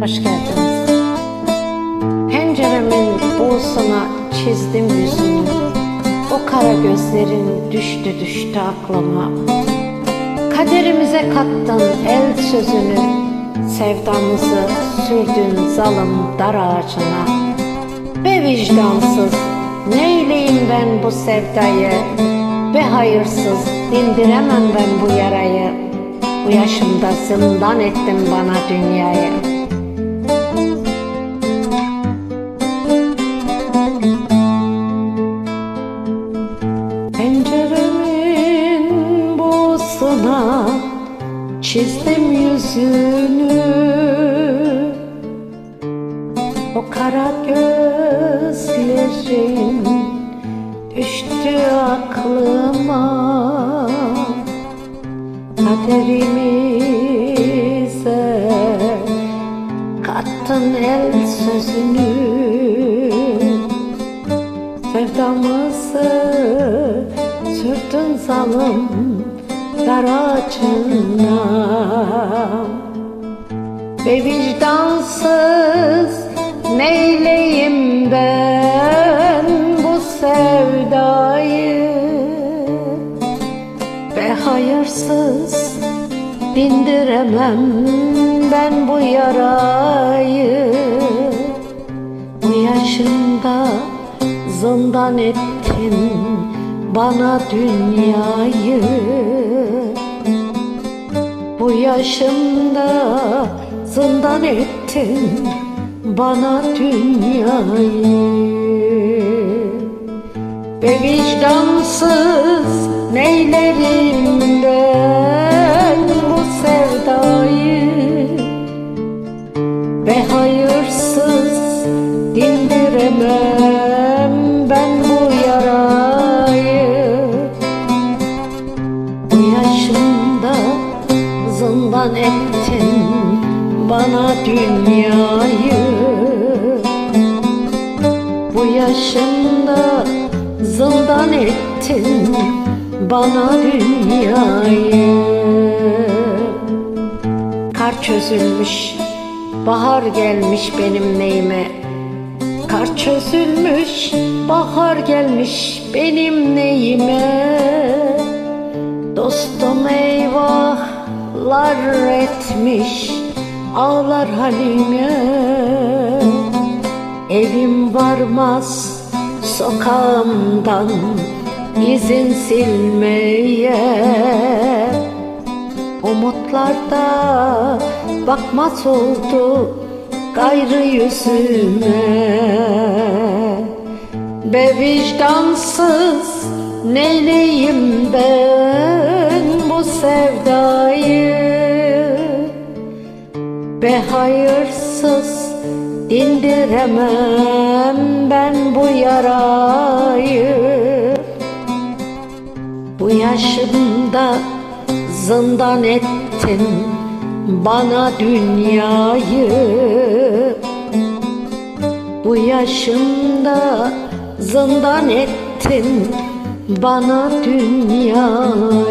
Hoş geldiniz. Penceremin buğusuna çizdim yüzünü. O kara gözlerin düştü düştü aklıma. Kaderimize kattın el sözünü. Sevdamızı sürdün zalım dar ağacına. Be vicdansız neyleyim ben bu sevdayı. Be hayırsız dindiremem ben bu yarayı. Bu yaşımda zindan ettin bana dünyayı. Çizdim yüzünü. O kara gözlerin düştü aklıma. Kaderimize kattın el sözünü. Sevdamızı sürdün zalim dar ağacına Ve vicdansız neyleyim ben bu sevdayı? Ve hayırsız dindiremem ben bu yarayı? Bu yaşımda zindan ettin bana dünyayı. Bu yaşımda zindan ettin bana dünyayı. Ve vicdansız neylerim ben bu sevdayı zindan ettin bana dünyayı. Bu yaşımda zindan ettin bana dünyayı. Kar çözülmüş, bahar gelmiş benim neyime. Kar çözülmüş, bahar gelmiş benim neyime. Dostum eyvahlar etmiş, ağlar halime. Evim varmaz sokağımdan izin silmeye. Umutlarda bakmaz oldu gayrı yüzüme. Be vicdansız neyleyim ben bu sevdayı hayırsız dindiremem ben bu yarayı. Bu yaşımda zindan ettin bana dünyayı. Bu yaşımda zindan ettin bana dünyayı